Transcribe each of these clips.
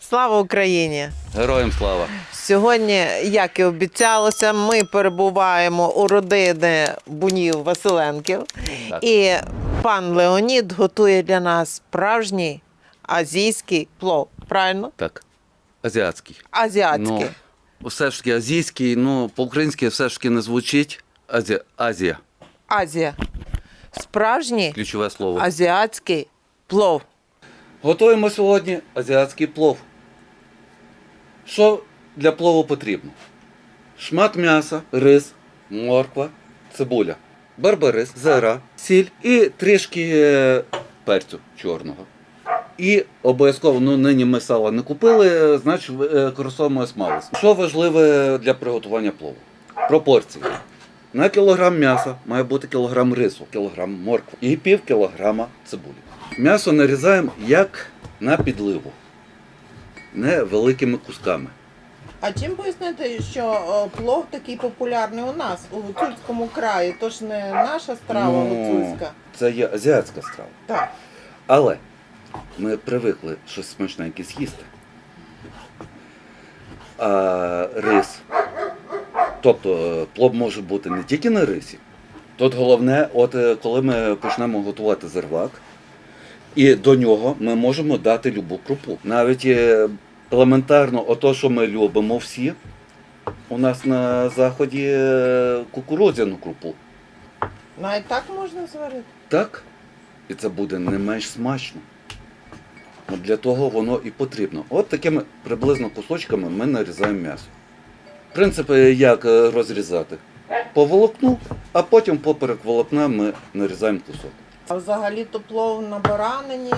Слава Україні! Героям слава! Сьогодні, як і обіцялося, ми перебуваємо у родини Бунів Василенків. Так. І пан Леонід готує для нас справжній азійський плов. Правильно? Так, азіатський. Азіатський. Ну, все ж таки азійський, ну, по-українськи все ж таки не звучить. Азія. Азія. Азія. Справжній Ключове слово. азіатський плов. Готуємо сьогодні азіатський плов. Що для плову потрібно? Шмат м'яса, рис, морква, цибуля, барбарис, зира, сіль і трішки е, перцю чорного. І обов'язково, ну нині ми сала не купили, значить е, використовуємо смалець. Що важливе для приготування плову? Пропорції. На кілограм м'яса має бути кілограм рису, кілограм моркви і пів кілограма цибулі. М'ясо нарізаємо як на підливу, не великими кусками. А чим пояснити, що плов такий популярний у нас, у гуцульському краї? Тож не наша страва Ну, Це є азіатська страва. Так. Але ми привикли щось смачненьке з'їсти. А рис. Тобто е, плов може бути не тільки на рисі. Тут головне, от е, коли ми почнемо готувати зервак, і до нього ми можемо дати любу крупу. Навіть елементарно, ото, що ми любимо всі, у нас на заході е, кукурудзяну крупу. Навіть так можна зварити. Так? І це буде не менш смачно. От для того воно і потрібно. От такими приблизно кусочками ми нарізаємо м'ясо. Принцип, е, як е, розрізати? По волокну, а потім поперек волокна ми нарізаємо кусок. А взагалі то плов на баранині.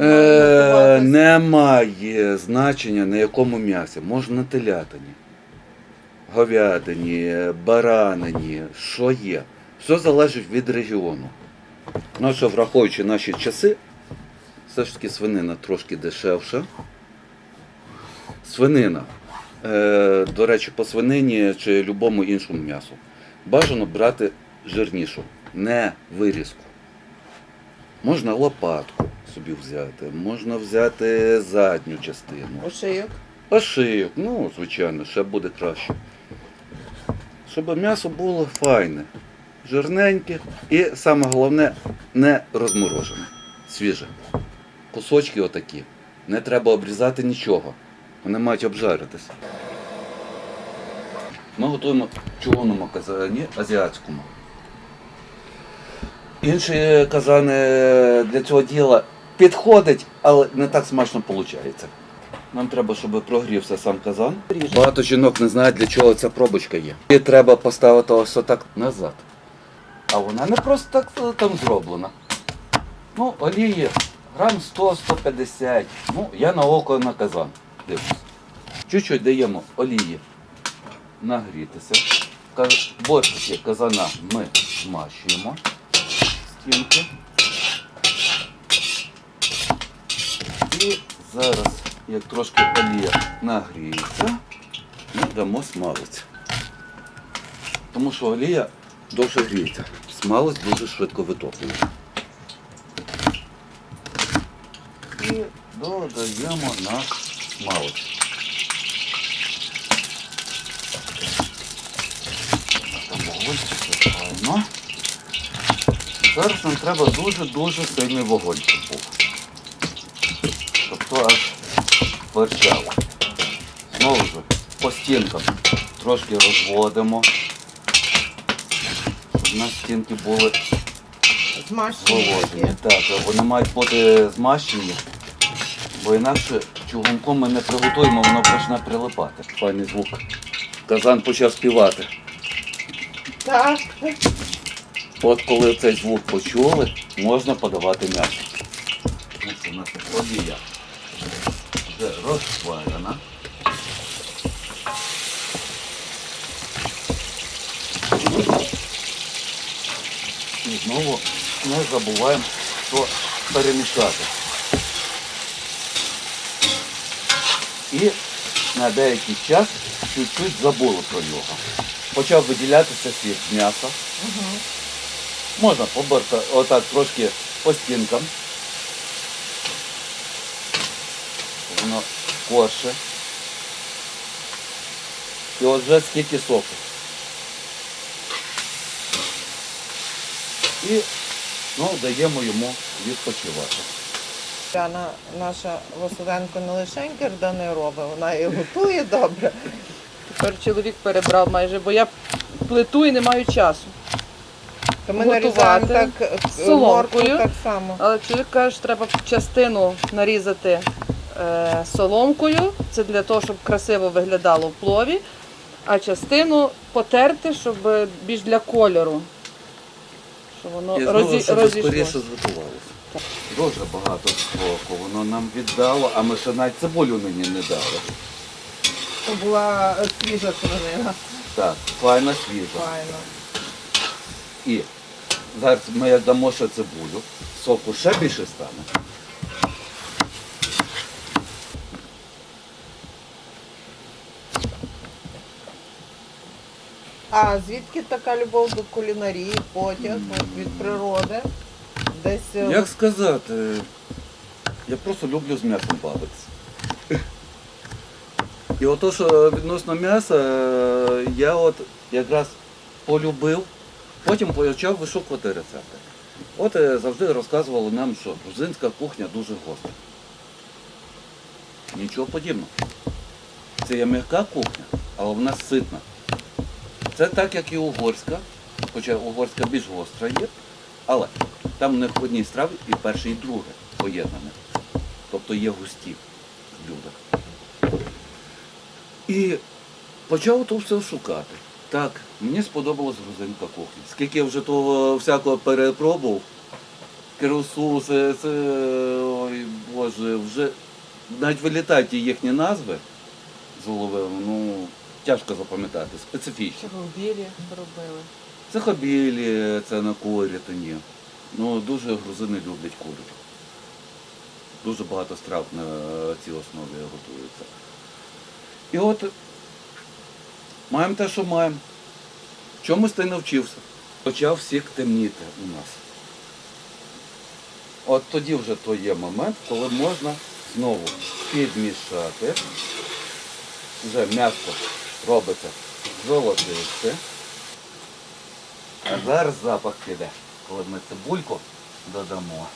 Е, немає значення на якому м'ясі. Можна на телятині, говядині, баранині, що є. Все залежить від регіону. Ну, що враховуючи наші часи, все ж таки свинина трошки дешевша. Свинина. Е, до речі, по свинині чи любому іншому м'ясу. Бажано брати жирнішу, не вирізку. Можна лопатку собі взяти, можна взяти задню частину. Ошийок. А шиїк, ну, звичайно, ще буде краще. Щоб м'ясо було файне, жирненьке і саме головне не розморожене, свіже. Кусочки отакі. Не треба обрізати нічого. Вони мають обжаритися. Ми готуємо в чугунному казані азіатському. Інші казани для цього діла підходять, але не так смачно виходить. Нам треба, щоб прогрівся сам казан. Багато жінок не знають, для чого ця пробочка є. І треба поставити ось отак назад. А вона не просто так е, там зроблена. Ну, олії грам 100-150. Ну, я на око на казан. Дивлюсь. Чуть-чуть даємо олії нагрітися. Бортики казана ми змащуємо стінки. І зараз, як трошки олія нагріється, ми дамо смалець. Тому що олія довше гріється. Смалець дуже швидко витоплює. І додаємо наш смалець. Вогонь файно. Зараз нам треба дуже-дуже сильний вогонь, щоб був. Тобто аж перчало. Знову ж по стінкам трошки розводимо. Щоб у нас стінки були зволожені. Так, вони мають бути змащені, бо інакше чугунком ми не приготуємо, воно почне прилипати. Файний звук. Казан почав співати. Так. От коли цей звук почули, можна подавати м'ясо. Ось у нас олія вже розсварена. І знову не забуваємо, що перемішати. І на деякий час чуть-чуть забули про нього. Почав виділятися світ м'яса. Можна поборка отак трошки по стінкам. Воно скорше. І от вже скільки соку. І ну, даємо йому відпочивати. Яна, наша Василенко не лише кирдани робить, вона і готує добре. Тепер чоловік перебрав майже, бо я плиту і не маю часу. Ми нарізаємо так е, соломкою. так само. Але чоловік каже, що треба частину нарізати е, соломкою. Це для того, щоб красиво виглядало в плові, а частину потерти, щоб більш для кольору. Щоб воно знову, розі... щоб розійшлося. скоріше зготувалося. Дуже багато соку воно нам віддало, а ми ще навіть цибулю мені не дали. То була е, свіжа свинина. Так, файна свіжа. Файно. І зараз ми дамо ще цибулю, соку ще більше стане. А звідки така любов до кулінарії, потяг от, від природи? Десь е, Як сказати, я просто люблю з м'ясом бавитися. І ото, що відносно м'яса, е, я от якраз полюбив, потім почав вишукувати рецепти. От е, завжди розказували нам, що грузинська кухня дуже гостра. Нічого подібного. Це є м'яка кухня, але вона ситна. Це так, як і угорська, хоча угорська більш гостра є, але там в них в одній страві і перше, і друге поєднане. Тобто є густі блюда. І почав то все шукати. Так, мені сподобалась грузинська кухня. Скільки я вже того всякого перепробував, керосу, це, це, ой Боже, вже навіть вилітають їхні назви з голови, ну, тяжко запам'ятати, специфічні. Білі робили. Це хабілі, це на курятині. Ну, дуже грузини люблять курицю. Дуже багато страв на цій основі готується. І от маємо те, що маємо. Чомусь ти навчився. Почав всіх темніти у нас. От тоді вже то є момент, коли можна знову підмішати. Вже м'ясо робиться золотисте. А зараз запах піде, коли ми цибульку додамо.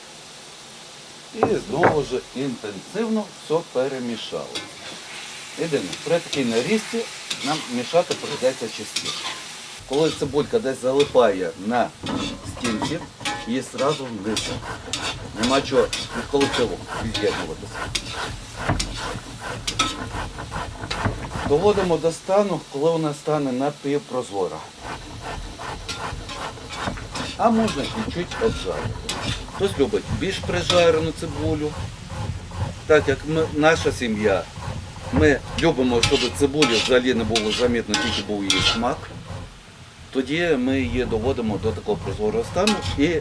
І знову ж інтенсивно все перемішали. Єдине, при такій нарізці нам мішати прийдеться частіше. Коли цибулька десь залипає на стінці, її одразу вниз. Нема чого від колективу від'єднуватися. Доводимо до стану, коли вона стане напівпрозора. А можна чуть-чуть обжарити. Хтось любить більш прижарену цибулю. Так як ми, наша сім'я, ми любимо, щоб цибулі взагалі не було замітно, тільки був її смак. Тоді ми її доводимо до такого прозорого стану і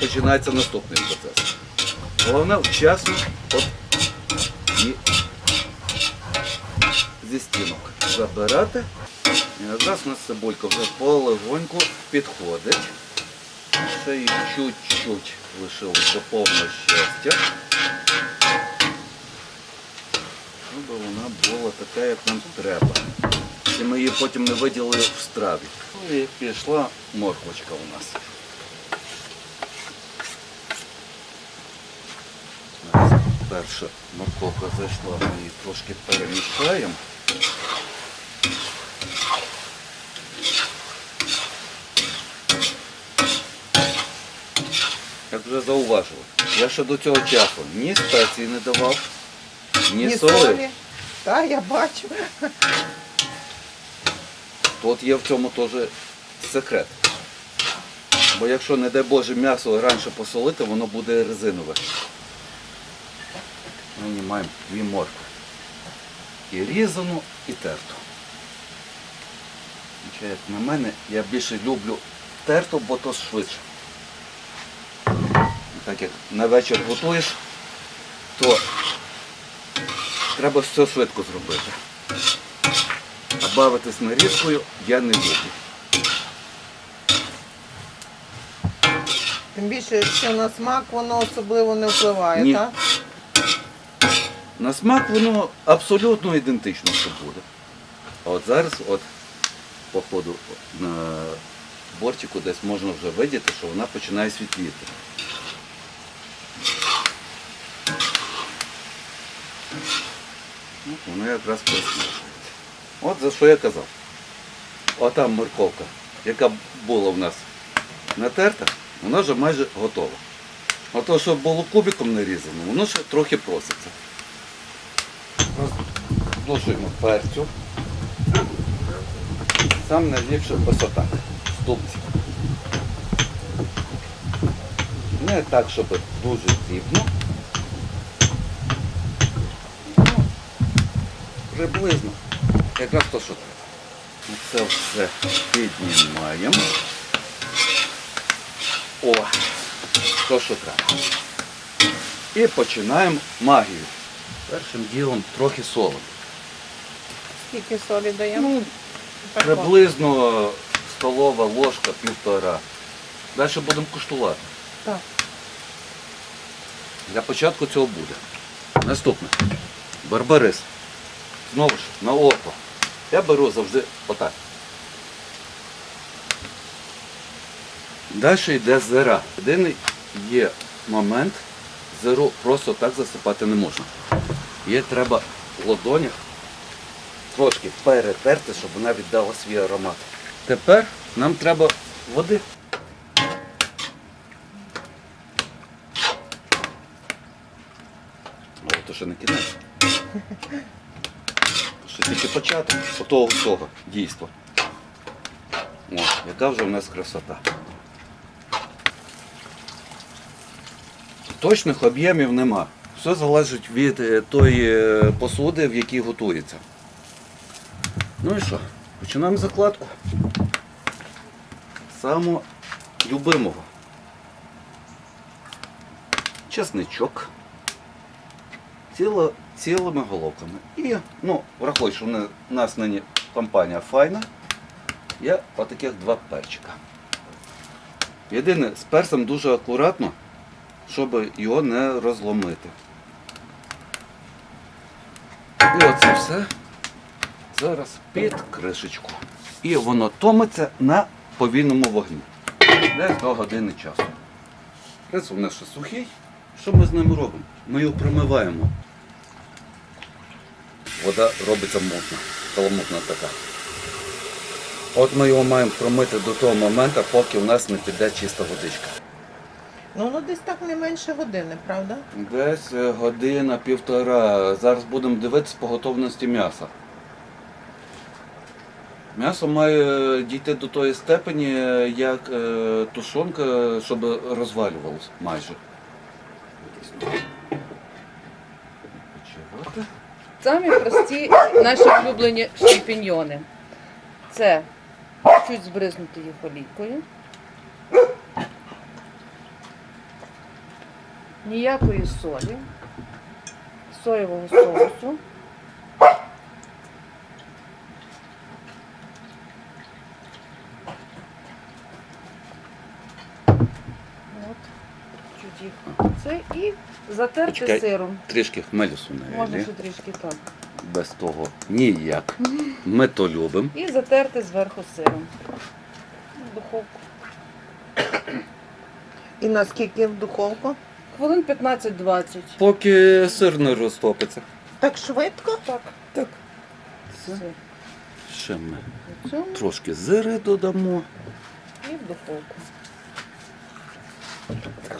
починається наступний процес. Головне вчасно от і зі стінок забирати. І зараз у нас цибулька вже полегоньку підходить. Ще її чуть-чуть лишилось до повного щастя. Щоб вона була така, як нам треба. І ми її потім не виділили в страві. Ну і пішла морквочка у нас. Перша морковка зайшла, ми її трошки перемішаємо. Як вже зауважили, я ще до цього часу ні спеції не давав, ні, Ні соли. солі. Так, я бачу. Тут є в цьому теж секрет. Бо якщо, не дай Боже, м'ясо раніше посолити, воно буде резинове. Ми маємо дві моркви. І різану, і терту. Як на мене, я більше люблю терту, бо то швидше. Так як на вечір готуєш, то треба все швидко зробити. А бавитись нарізкою я не буду. Тим більше, що на смак воно особливо не впливає, Ні. так? На смак воно абсолютно ідентично все буде. А от зараз, от, по ходу на бортику десь можна вже видіти, що вона починає світліти. Воно якраз просмажується. От за що я казав. Отам морковка, яка була в нас натерта, вона вже майже готова. А то, що було кубиком нарізано, воно ще трохи проситься. Роздушуємо перцю. Сам найліпше отак. Ступці. Не так, щоб дуже дрібно. Приблизно. Якраз то, що треба. Це все піднімаємо. О, то, що треба. І починаємо магію. Першим ділом трохи солі. Скільки солі даємо? Ну, приблизно столова ложка півтора. Далі будемо куштувати. Так. Для початку цього буде. Наступне. Барбарис. Знову ж, на око. Я беру завжди отак. Далі йде зира. Єдиний є момент, зиру просто так засипати не можна. Її треба в ладонях трошки перетерти, щоб вона віддала свій аромат. Тепер нам треба води. О, то ще не кінець. Тільки початок отого всього дійства. О, яка вже в нас красота. Точних об'ємів нема. Все залежить від е, тої е, посуди, в якій готується. Ну і що? Починаємо закладку. Само любимого. Чесничок. Ціло, цілими головками. І, ну, врахуй, що в нас нині компанія файна. Я отаких два перчика. Єдине, з перцем дуже акуратно, щоб його не розломити. І оце все зараз під кришечку. І воно томиться на повільному вогні. Десь до години часу. Рис у нас ще сухий. Що ми з ним робимо? Ми його промиваємо. Вода робиться мутна, каламутна така. От ми його маємо промити до того моменту, поки у нас не піде чиста водичка. Ну, ну десь так не менше години, правда? Десь е, година, півтора. Зараз будемо дивитися по готовності м'яса. М'ясо має дійти до тої степені, е, як е, тушонка, щоб розвалювалося майже. Самі прості наші улюблені шампіньйони. Це чуть збризнути їх олійкою. Ніякої солі, соєвого соусу. От, чуть їх. Це і затерти Почекай. сиром. Трішки хмелю сунею. Можна ще трішки так. Без того ніяк. Ми то любимо. І затерти зверху сиром. В духовку. І наскільки в духовку? Хвилин 15-20. Поки сир не розтопиться. Так швидко? Так. Так. Все. Ще ми цьому трошки зири додамо. і в духовку.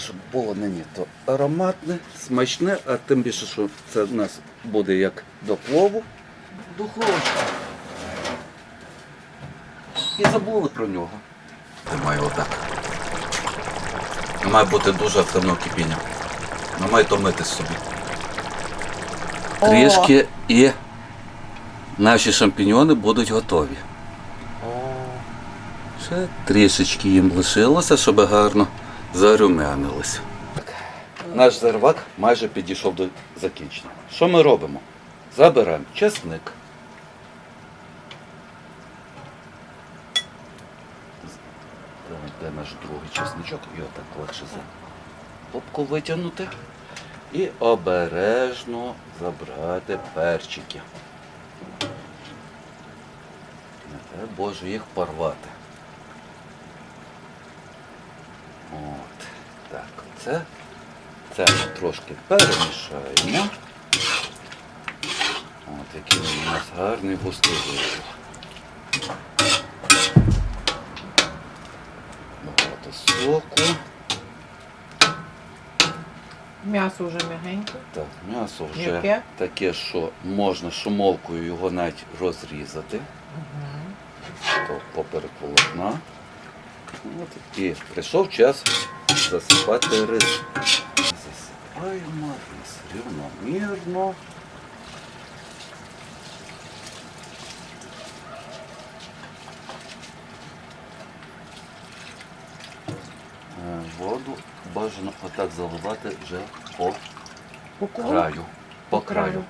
Щоб було нині то ароматне, смачне, а тим більше, що це в нас буде як до плову. Духовочка. І забули про нього. Тримаю отак. Не має бути дуже активного кипіння. Не має томитись собі. Трішки і наші шампіньони будуть готові. Ще трішечки їм лишилося, щоб гарно зарумянилися. Наш зервак майже підійшов до закінчення. Що ми робимо? Забираємо чесник. Де наш другий чесничок? Його так легше за попку витягнути. І обережно забрати перчики. Не дай Боже їх порвати. От. Так, це, це ми трошки перемішаємо. От який він у нас гарний густий вийшов. Багато соку. М'ясо вже м'ягеньке. Так, м'ясо вже Яке? таке, що можна шумовкою його навіть розрізати. То поперек волокна. От, і прийшов час засипати рис. Засипаємо рис рівномірно. Е, Воду бажано отак заливати вже по По краю. По краю.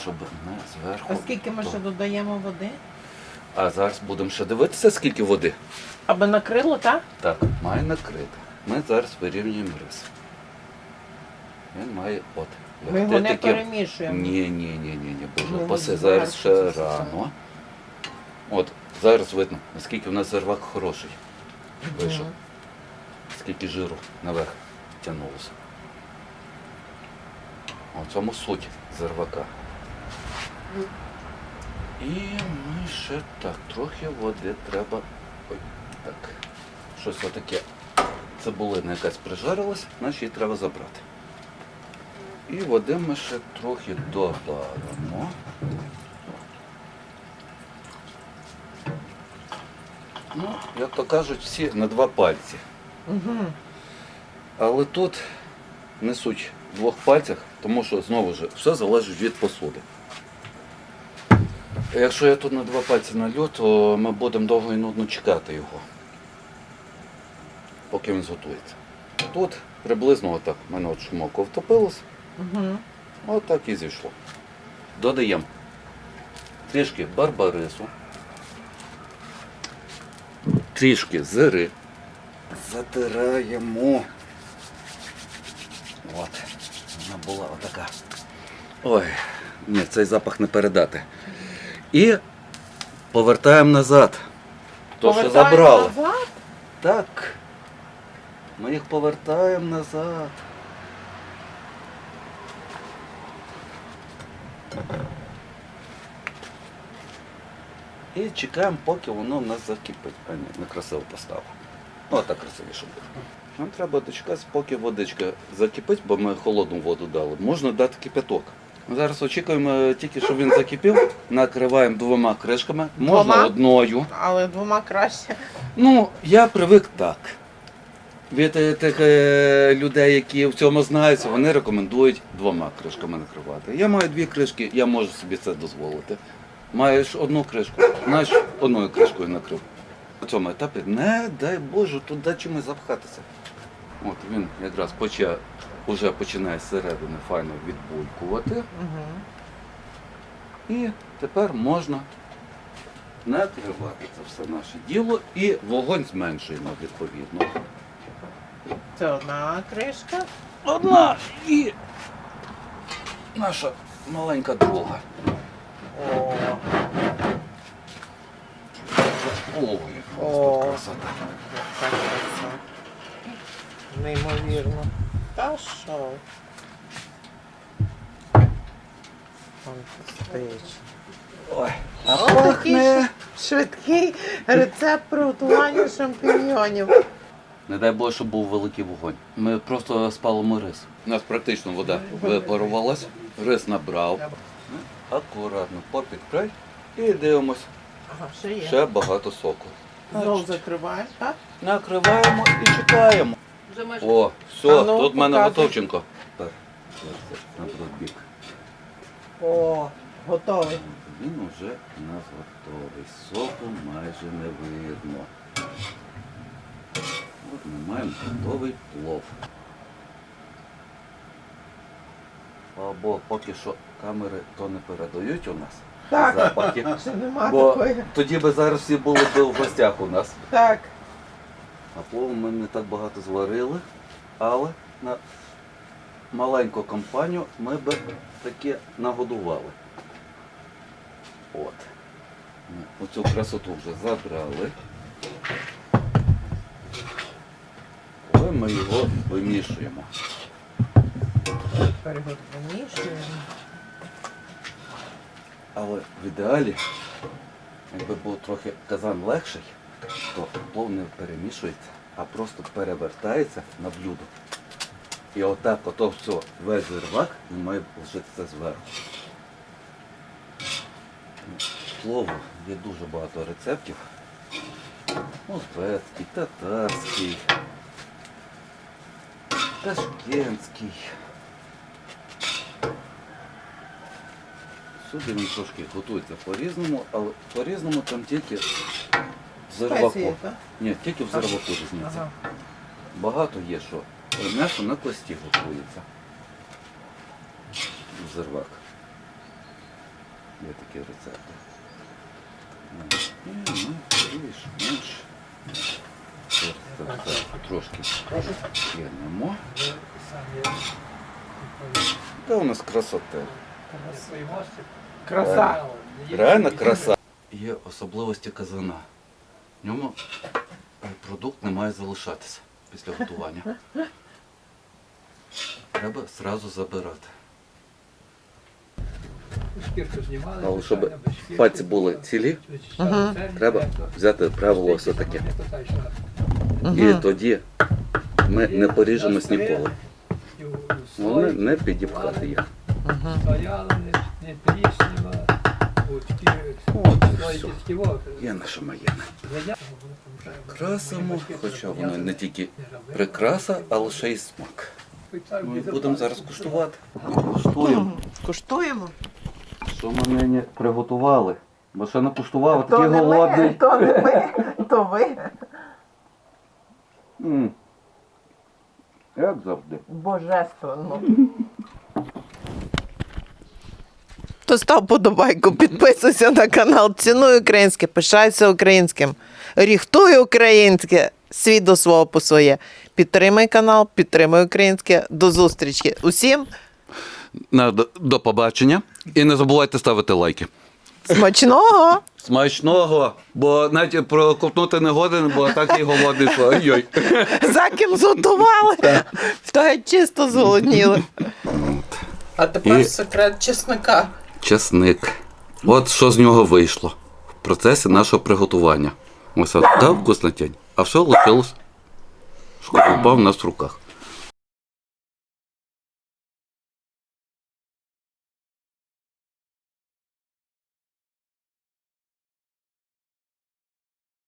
Щоб не зверху. А скільки ми ще додаємо води? А зараз будемо ще дивитися, скільки води. Аби накрило, так? Так, має накрити. Ми зараз вирівнюємо рис. Він має от. Ми його не перемішуємо. Ні, ні, ні, ні, ні, боже, Ну, паси, зараз ще рано. От, зараз видно, наскільки в нас зервак хороший. Вийшов. Скільки жиру наверх тягнулося. У цьому суть зервака. І ми ще так, трохи води треба. Ой, так. Щось отаке. Цибулина якась прижарилась, значить її треба забрати. І води ми ще трохи додамо. Ну, як то кажуть, всі на два пальці. Мгм. Але тут не суть в двох пальцях, тому що знову ж все залежить від посуди. Якщо я тут на два пальці налью, то ми будемо довго і нудно чекати його, поки він зготується. Тут приблизно отак в мене от шумоко втопилось, Мгм. отак і зійшло. Додаємо трішки барбарису, трішки зири, затираємо. От, вона була отака. Ой, ні, цей запах не передати. І повертаємо назад. То, що Повертаємо забрали. назад? Так. Ми їх повертаємо назад. І чекаємо, поки воно в нас закипить. А ні, некрасиво поставив. Ну, так красивіше буде. Нам треба дочекатися, поки водичка закипить, бо ми холодну воду дали. Можна дати кипяток. Зараз очікуємо е, тільки, щоб він закипів. Накриваємо двома кришками. Можна Двома? одною. Але двома краще. Ну, я привик так. Від е, тих е, людей, які в цьому знаються, вони рекомендують двома кришками накривати. Я маю дві кришки, я можу собі це дозволити. Маєш одну кришку, значить одною кришкою накрив. На цьому етапі не дай Боже туди чимось запхатися. От він якраз почав, уже починає зсередини файно відбулькувати. Угу. І тепер можна накривати це все наше діло і вогонь зменшуємо відповідно. Це одна кришка. Одна і наша маленька друга. О, Ой, О. О. красота. Неймовірно. Та що? Фантастично. Ой, а О, такий пахне. Швидкий рецепт приготування шампіньйонів. Не дай Боже, щоб був великий вогонь. Ми просто спалимо рис. У нас практично вода випарувалась, рис набрав. Акуратно попід край і дивимось. Ага, ще є. Ще багато соку. Знов закриваємо, так? Накриваємо і чекаємо. Вже майже О, все, А ну, тут в мене показуй. готовченко. Так, на. О, готовий. Він уже у нас готовий. Соку майже не видно. От ми маємо готовий плов. Слава Богу, поки що камери то не передають у нас. Так. Запахи. Ще нема Бо такої. тоді би зараз всі були б в гостях у нас. Так. А плову ми не так багато зварили, але на маленьку компанію ми би таки нагодували. От. Оцю красоту вже забрали. Ой, ми його вимішуємо. Вимішуємо. Але в ідеалі, якби був трохи казан легший, то плов не перемішується, а просто перевертається на блюдо. І отак ото все, весь зирвак він має лишитися зверху. Плову є дуже багато рецептів. Узбецький, татарський, ташкентський. Сюди він трошки готується по-різному, але по-різному там тільки в зирваку. Ні, тільки в зирваку різниця. Ага. Багато є, що м'ясо на кості готується. Зирвак. Є такі рецепти. Ну, і ми більш-менш це все трошки кинемо. Та у нас красота. Краса. Реально краса. Є особливості казана. В ньому е, продукт не має залишатися після готування. Треба зразу забирати. Але щоб пальці були цілі, треба взяти правило все таке. І тоді ми не поріжемось ніколи. Вони не підіпхати їх. Стояла, не, не тріснула. От, ті, слойки все. Є наша маєна. Красимо, хоча воно не тільки прикраса, але ще й смак. Ми будемо зараз куштувати. Куштуємо. Куштуємо. Що ми нині приготували? Бо ще не куштував, такий голодний. то не ми, то ви. М. Як завжди. Божественно. То став подобайку, підписуйся на канал, цінуй українське, пишайся українським, ріхтуй українське, світ до свого по своє. Підтримай канал, підтримай українське. До зустрічі усім. До, до побачення. І не забувайте ставити лайки. Смачного! Смачного, бо навіть проковтнути не годен, бо так і голодний. що Ой-ой. За ким зготували, то чисто зголодніли. А тепер І- секрет чесника. Чесник. От що з нього вийшло в процесі нашого приготування. Ось от та вкуснотінь. А все лишилось. що впав в нас в руках.